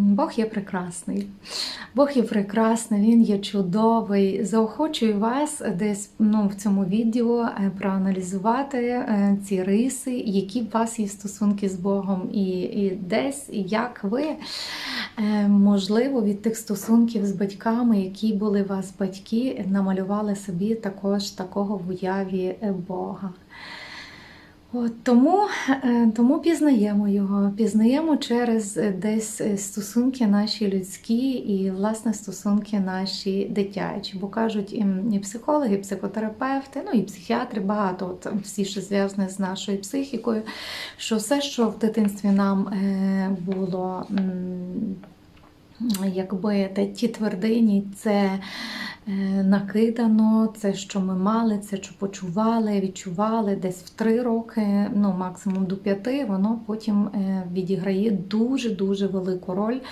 Бог є прекрасний. Бог є прекрасний, Він є чудовий. Заохочую вас десь ну, в цьому відео е, проаналізувати е, ці риси, які у вас є стосунки з Богом, і, і десь як ви, е, можливо, від тих стосунків з батьками, які були у вас батьки, намалювали собі також такого в уяві Бога. От, тому, е, тому пізнаємо його, пізнаємо через е, десь е, стосунки наші людські і власне стосунки наші дитячі. Бо кажуть і, психологи, і психотерапевти, ну і психіатри, багато от, всі, що зв'язані з нашою психікою, що все, що в дитинстві нам було. Якби те ті твердині, це е, накидано, це що ми мали, це що почували, відчували десь в три роки, ну максимум до п'яти, воно потім е, відіграє дуже дуже велику роль